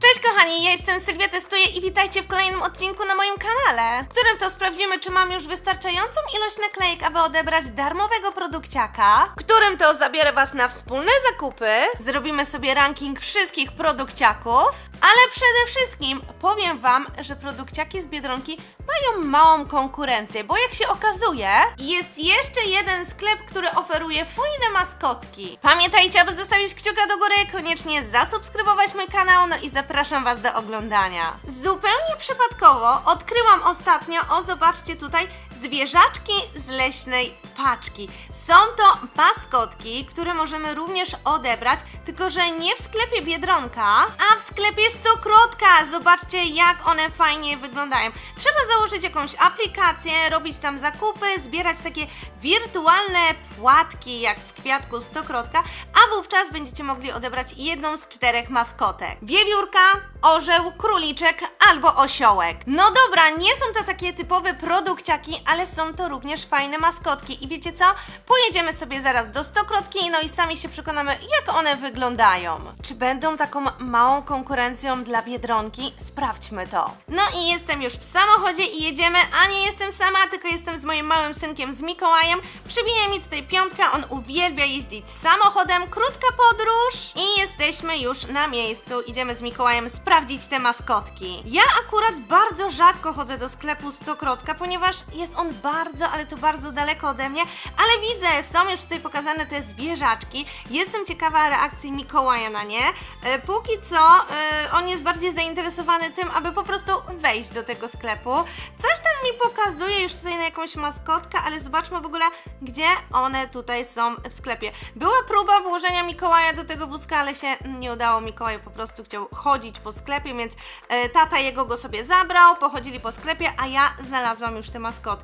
Cześć kochani, ja jestem Sylwia Testuję i witajcie w kolejnym odcinku na moim kanale, w którym to sprawdzimy, czy mam już wystarczającą ilość naklejek, aby odebrać darmowego produkciaka, w którym to zabiorę Was na wspólne zakupy, zrobimy sobie ranking wszystkich produkciaków, ale przede wszystkim powiem Wam, że produkciaki z Biedronki mają małą konkurencję, bo jak się okazuje, jest jeszcze jeden sklep, który oferuje fajne maskotki. Pamiętajcie, aby zostawić kciuka do góry, koniecznie zasubskrybować mój kanał, no i zapraszam Was do oglądania. Zupełnie przypadkowo odkryłam ostatnio, o zobaczcie tutaj, zwierzaczki z leśnej paczki. Są to maskotki, które możemy również odebrać, tylko że nie w sklepie Biedronka, a w sklepie Stokrotka. Zobaczcie, jak one fajnie wyglądają. Trzeba założyć jakąś aplikację, robić tam zakupy, zbierać takie wirtualne płatki, jak w kwiatku Stokrotka, a wówczas będziecie mogli odebrać jedną z czterech maskotek. Wiewiórka, orzeł, króliczek albo osiołek. No dobra, nie są to takie typowe produkciaki, ale są to również fajne maskotki. I wiecie co? Pojedziemy sobie zaraz do Stokrotki, no i sami się przekonamy, jak one wyglądają. Czy będą taką małą konkurencją dla Biedronki? Sprawdźmy to. No i jestem już w samochodzie i jedziemy, a nie jestem sama, tylko jestem z moim małym synkiem, z Mikołajem. Przybije mi tutaj piątka, on uwielbia jeździć samochodem, krótka podróż i jesteśmy już na miejscu. Idziemy z Mikołajem sprawdzić te maskotki. Ja akurat bardzo rzadko chodzę do sklepu Stokrotka, ponieważ jest on bardzo, ale to bardzo daleko ode mnie, ale widzę, są już tutaj pokazane te zwierzaczki. Jestem ciekawa reakcji Mikołaja na nie. E, póki co e, on jest bardziej zainteresowany tym, aby po prostu wejść do tego sklepu. Coś tam mi pokazuje już tutaj na jakąś maskotkę, ale zobaczmy w ogóle, gdzie one tutaj są w sklepie. Była próba włożenia Mikołaja do tego wózka, ale się nie udało. Mikołaj po prostu chciał chodzić po sklepie, więc e, tata jego go sobie zabrał, pochodzili po sklepie, a ja znalazłam już te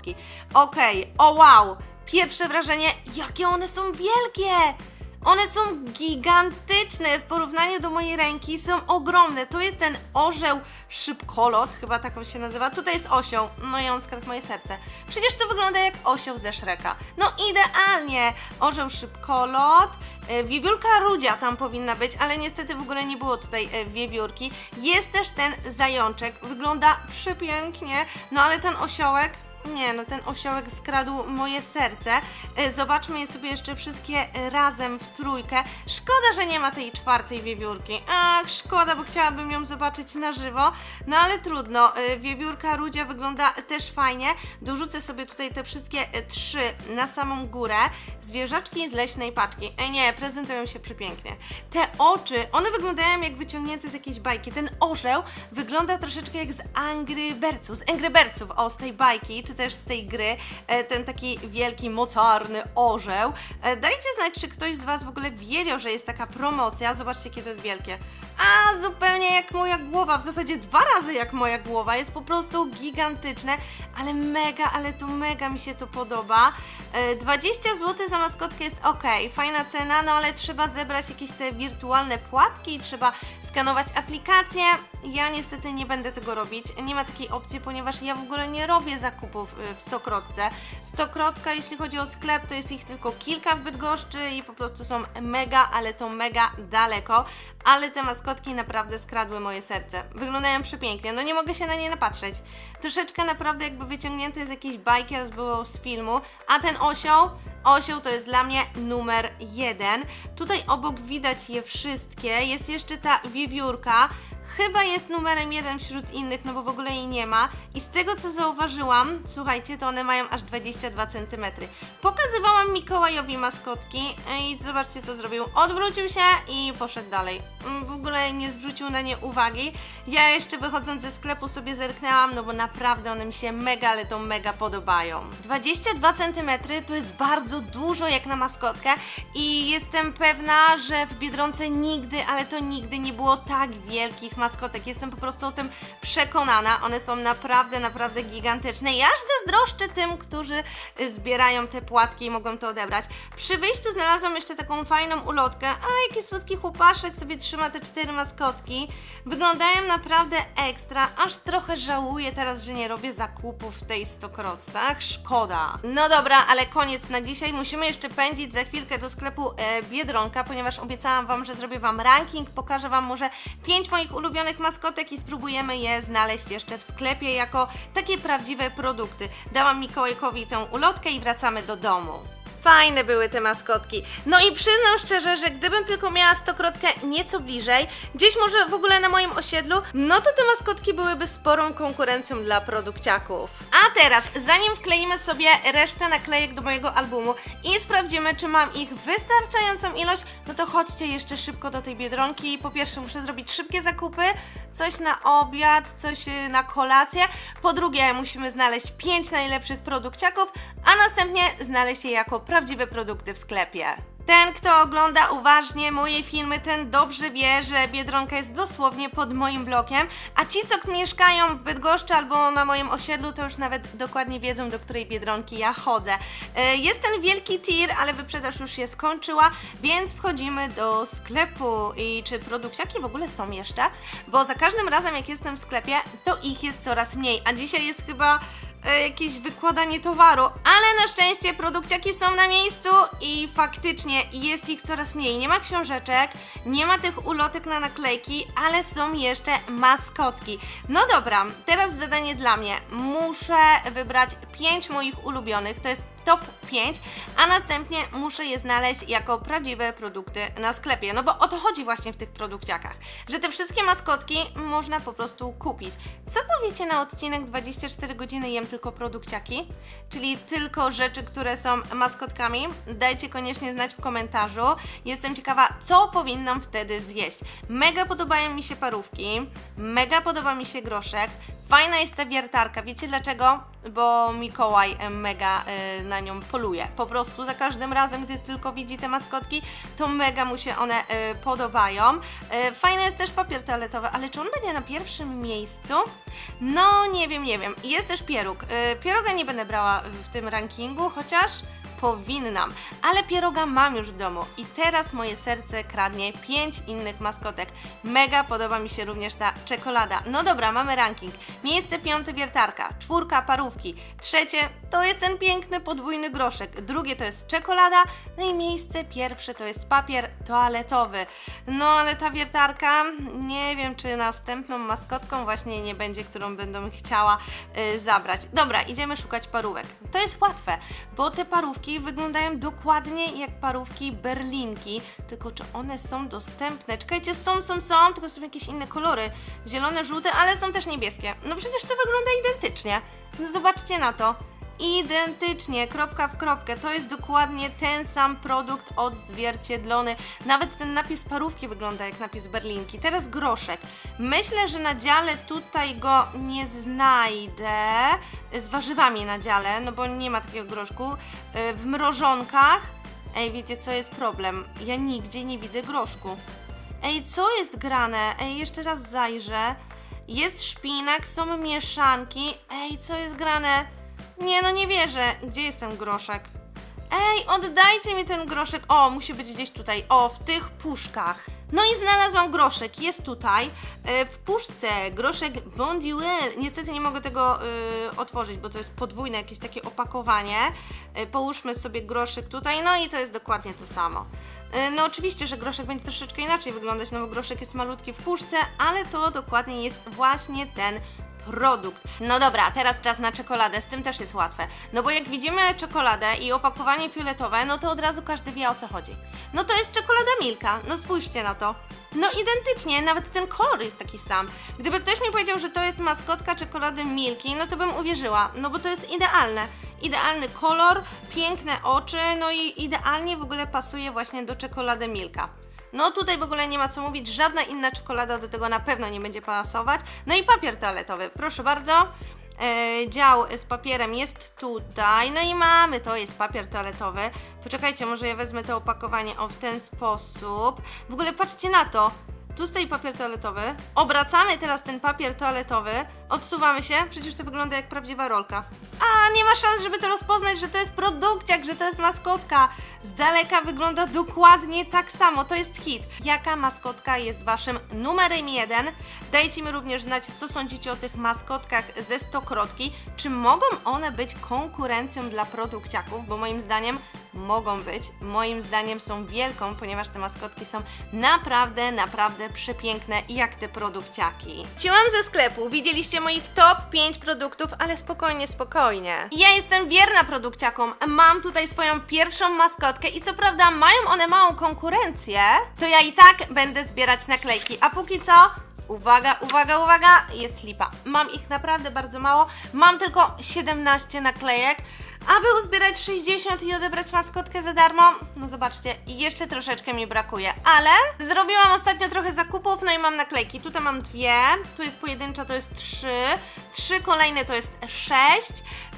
maskotki. Okej, o wow! Pierwsze wrażenie, jakie one są wielkie! One są gigantyczne w porównaniu do mojej ręki, są ogromne. To jest ten orzeł szybkolot, chyba tak on się nazywa. Tutaj jest osioł, no i on skradł moje serce. Przecież to wygląda jak osioł ze Szreka. No idealnie! Orzeł szybkolot, e, wiewiórka rudzia tam powinna być, ale niestety w ogóle nie było tutaj e, wiewiórki. Jest też ten zajączek, wygląda przepięknie, no ale ten osiołek nie, no ten osiołek skradł moje serce. E, Zobaczmy je sobie jeszcze wszystkie razem w trójkę. Szkoda, że nie ma tej czwartej wiewiórki. Ach, szkoda, bo chciałabym ją zobaczyć na żywo. No ale trudno. E, Wiewiórka Rudzia wygląda też fajnie. Dorzucę sobie tutaj te wszystkie e, trzy na samą górę. Zwierzaczki z leśnej paczki. Ej, nie, prezentują się przepięknie. Te oczy, one wyglądają jak wyciągnięte z jakiejś bajki. Ten orzeł wygląda troszeczkę jak z Angry Birdsów, z Angry Birdsów, o, z tej bajki, czy też z tej gry, e, ten taki wielki, mocarny orzeł. E, Dajcie znać, czy ktoś z Was w ogóle wiedział, że jest taka promocja. Zobaczcie, jakie to jest wielkie. A, zupełnie jak moja głowa, w zasadzie dwa razy jak moja głowa, jest po prostu gigantyczne, ale mega, ale to mega mi się to podoba. E, 20 zł za maskotkę jest ok, fajna cena, no ale trzeba zebrać jakieś te wirtualne płatki, trzeba skanować aplikację. Ja niestety nie będę tego robić, nie ma takiej opcji, ponieważ ja w ogóle nie robię zakupów y, w Stokrotce. Stokrotka, jeśli chodzi o sklep, to jest ich tylko kilka w Bydgoszczy i po prostu są mega, ale to mega daleko. Ale te maskotki naprawdę skradły moje serce. Wyglądają przepięknie, no nie mogę się na nie napatrzeć. Troszeczkę naprawdę jakby wyciągnięte z jakiejś bajki albo z filmu, a ten osioł, Osioł to jest dla mnie numer jeden. Tutaj obok widać je wszystkie. Jest jeszcze ta wiewiórka. Chyba jest numerem jeden wśród innych, no bo w ogóle jej nie ma. I z tego co zauważyłam, słuchajcie, to one mają aż 22 cm. Pokazywałam Mikołajowi maskotki i zobaczcie co zrobił. Odwrócił się i poszedł dalej. Mm, W ogóle nie zwrócił na nie uwagi. Ja jeszcze wychodząc ze sklepu sobie zerknęłam, no bo naprawdę one mi się mega, ale to mega podobają. 22 cm to jest bardzo dużo jak na maskotkę i jestem pewna, że w Biedronce nigdy, ale to nigdy nie było tak wielkich maskotek. Jestem po prostu o tym przekonana. One są naprawdę, naprawdę gigantyczne i aż zazdroszczę tym, którzy zbierają te płatki i mogą to odebrać. Przy wyjściu znalazłam jeszcze taką fajną ulotkę. A, jaki słodki chłopaszek sobie trzyma te cztery maskotki. Wyglądają naprawdę ekstra. Aż trochę żałuję teraz, że nie robię zakupów w tej stokrotce. Ach, szkoda. No dobra, ale koniec na dzisiaj. Dzisiaj musimy jeszcze pędzić za chwilkę do sklepu e, Biedronka, ponieważ obiecałam Wam, że zrobię Wam ranking, pokażę Wam może 5 moich ulubionych maskotek i spróbujemy je znaleźć jeszcze w sklepie jako takie prawdziwe produkty. Dałam Mikołajkowi tę ulotkę i wracamy do domu. Fajne były te maskotki. No i przyznam szczerze, że gdybym tylko miała stokrotkę nieco bliżej, gdzieś może w ogóle na moim osiedlu, no to te maskotki byłyby sporą konkurencją dla produkciaków. A teraz, zanim wkleimy sobie resztę naklejek do mojego albumu i sprawdzimy, czy mam ich wystarczającą ilość, no to chodźcie jeszcze szybko do tej biedronki. Po pierwsze, muszę zrobić szybkie zakupy, coś na obiad, coś y, na kolację. Po drugie, musimy znaleźć 5 najlepszych produkciaków, a następnie znaleźć je jako prawdziwe produkty w sklepie. Ten, kto ogląda uważnie moje filmy, ten dobrze wie, że Biedronka jest dosłownie pod moim blokiem, a ci, co mieszkają w Bydgoszczy albo na moim osiedlu, to już nawet dokładnie wiedzą, do której Biedronki ja chodzę. E, Jest ten wielki tir, ale wyprzedaż już się skończyła, więc wchodzimy do sklepu. I czy produkciaki w ogóle są jeszcze? Bo za każdym razem, jak jestem w sklepie, to ich jest coraz mniej, a dzisiaj jest chyba e, jakieś wykładanie towaru, ale na szczęście produkciaki są na miejscu i faktycznie jest ich coraz mniej. Nie ma książeczek, nie ma tych ulotek na naklejki, ale są jeszcze maskotki. No dobra, teraz zadanie dla mnie. Muszę wybrać 5 moich ulubionych, to jest top 5, a następnie muszę je znaleźć jako prawdziwe produkty na sklepie. No bo o to chodzi właśnie w tych produkciakach, że te wszystkie maskotki można po prostu kupić. Co powiecie na odcinek 24 godziny jem tylko produkciaki? Czyli tylko rzeczy, które są maskotkami? Dajcie koniecznie znać w komentarzu. Jestem ciekawa, co powinnam wtedy zjeść. Mega podobają mi się parówki, mega podoba mi się groszek, Fajna jest ta wiertarka. Wiecie dlaczego? Bo Mikołaj mega e, na nią poluje. Po prostu za każdym razem, gdy tylko widzi te maskotki, to mega mu się one e, podobają. E, fajny jest też papier toaletowy, ale czy on będzie na pierwszym miejscu? No, nie wiem, nie wiem. Jest też pieróg. E, pieroga nie będę brała w tym rankingu, chociaż powinnam, ale pieroga mam już w domu i teraz moje serce kradnie 5 innych maskotek. Mega podoba mi się również ta czekolada. No dobra, mamy ranking. Miejsce piąte wiertarka, czwórka parówki, trzecie to jest ten piękny podwójny groszek, drugie to jest czekolada, no i miejsce pierwsze to jest papier toaletowy. No ale ta wiertarka, nie wiem czy następną maskotką właśnie nie będzie, którą będę chciała y, zabrać. Dobra, idziemy szukać parówek. To jest łatwe, bo te parówki wyglądają dokładnie jak parówki berlinki, tylko czy one są dostępne? Czekajcie, są, są, są, tylko są jakieś inne kolory. Zielone, żółte, ale są też niebieskie. No przecież to wygląda identycznie. No zobaczcie na to. Identycznie, kropka w kropkę. To jest dokładnie ten sam produkt odzwierciedlony. Nawet ten napis parówki wygląda jak napis berlinki. Teraz groszek. Myślę, że na dziale tutaj go nie znajdę. Z warzywami na dziale, no bo nie ma takiego groszku. Yy, W mrożonkach. Ej, wiecie co jest problem? Ja nigdzie nie widzę groszku. Ej, co jest grane? Ej, jeszcze raz zajrzę. Jest szpinak, są mieszanki. Ej, co jest grane? Nie, no nie wierzę. Gdzie jest ten groszek? Ej, oddajcie mi ten groszek. O, musi być gdzieś tutaj. O, w tych puszkach. No i znalazłam groszek. Jest tutaj. E, w puszce groszek Bonduel. Niestety nie mogę tego e, otworzyć, bo to jest podwójne jakieś takie opakowanie. E, połóżmy sobie groszek tutaj. No i to jest dokładnie to samo. No oczywiście, że groszek będzie troszeczkę inaczej wyglądać, no bo groszek jest malutki w puszce, ale to dokładnie jest właśnie ten produkt. No dobra, teraz czas na czekoladę, z tym też jest łatwe. No bo jak widzimy czekoladę i opakowanie fioletowe, no to od razu każdy wie o co chodzi. No to jest czekolada Milka, no spójrzcie na to. No identycznie, nawet ten kolor jest taki sam. Gdyby ktoś mi powiedział, że to jest maskotka czekolady Milki, no to bym uwierzyła, no bo to jest idealne. Idealny kolor, piękne oczy, no i idealnie w ogóle pasuje właśnie do czekolady Milka. No tutaj w ogóle nie ma co mówić, żadna inna czekolada do tego na pewno nie będzie pasować. No i papier toaletowy, proszę bardzo. E, dział z papierem jest tutaj, no i mamy, to jest papier toaletowy. Poczekajcie, może ja wezmę to opakowanie o w ten sposób. W ogóle patrzcie na to, tu stoi papier toaletowy, obracamy teraz ten papier toaletowy, Odsuwamy się, przecież to wygląda jak prawdziwa rolka. A, nie ma szans, żeby to rozpoznać, że to jest produkciak, że to jest maskotka. Z daleka wygląda dokładnie tak samo, to jest hit. Jaka maskotka jest waszym numerem jeden? Dajcie mi również znać, co sądzicie o tych maskotkach ze Stokrotki. Czy mogą one być konkurencją dla produkciaków? Bo moim zdaniem mogą być. Moim zdaniem są wielką, ponieważ te maskotki są naprawdę, naprawdę przepiękne jak te produkciaki. Ciłam ze sklepu, widzieliście moich top 5 produktów, ale spokojnie, spokojnie. Ja jestem wierna produkciakom, mam tutaj swoją pierwszą maskotkę i co prawda mają one małą konkurencję, to ja i tak będę zbierać naklejki, a póki co Uwaga, uwaga, uwaga, jest lipa. Mam ich naprawdę bardzo mało. Mam tylko 17 naklejek. Aby uzbierać 60 i odebrać maskotkę za darmo, no zobaczcie, jeszcze troszeczkę mi brakuje, ale zrobiłam ostatnio trochę zakupów, no i mam naklejki. Tutaj mam dwie, tu jest pojedyncza, to jest trzy, trzy kolejne to jest sześć,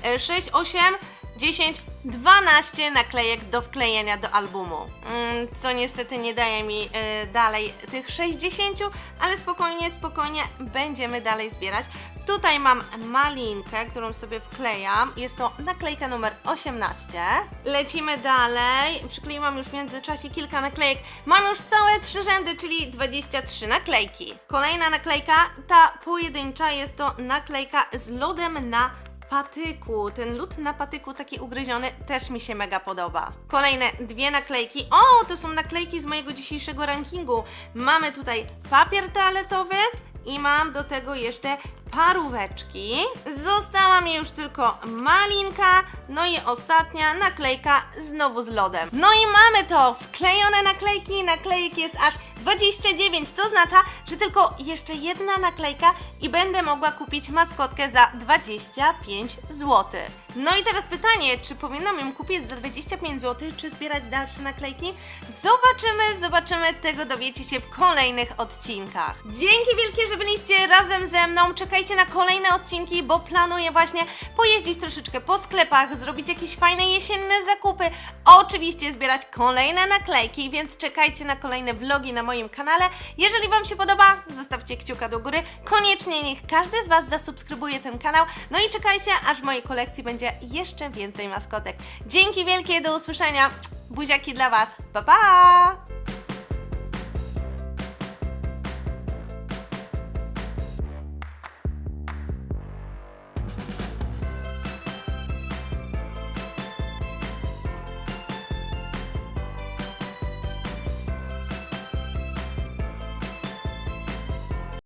e, sześć, osiem, 10, 12 naklejek do wklejenia do albumu. Mm, co niestety nie daje mi e, dalej tych 60, ale spokojnie, spokojnie będziemy dalej zbierać. Tutaj mam malinkę, którą sobie wklejam. Jest to naklejka numer 18. Lecimy dalej. Przykleiłam już w międzyczasie kilka naklejek. Mam już całe trzy rzędy, czyli 23 naklejki. Kolejna naklejka, ta pojedyncza, jest to naklejka z lodem na patyku. Ten lód na patyku taki ugryziony też mi się mega podoba. Kolejne dwie naklejki. O, to są naklejki z mojego dzisiejszego rankingu. Mamy tutaj papier toaletowy i mam do tego jeszcze paróweczki. Została mi już tylko malinka, no i ostatnia naklejka znowu z lodem. No i mamy to, wklejone naklejki, naklejek jest aż 29, co oznacza, że tylko jeszcze jedna naklejka i będę mogła kupić maskotkę za 25 zł. No i teraz pytanie, czy powinnam ją kupić za 25 zł, czy zbierać dalsze naklejki? Zobaczymy, zobaczymy, tego dowiecie się w kolejnych odcinkach. Dzięki wielkie, że byliście razem ze mną, czekajcie na kolejne odcinki, bo planuję właśnie pojeździć troszeczkę po sklepach, zrobić jakieś fajne jesienne zakupy, oczywiście zbierać kolejne naklejki, więc czekajcie na kolejne vlogi na moim kanale. Jeżeli Wam się podoba, zostawcie kciuka do góry, koniecznie niech każdy z Was zasubskrybuje ten kanał, no i czekajcie, aż w mojej kolekcji będzie jeszcze więcej maskotek. Dzięki wielkie, do usłyszenia, buziaki dla Was, pa pa!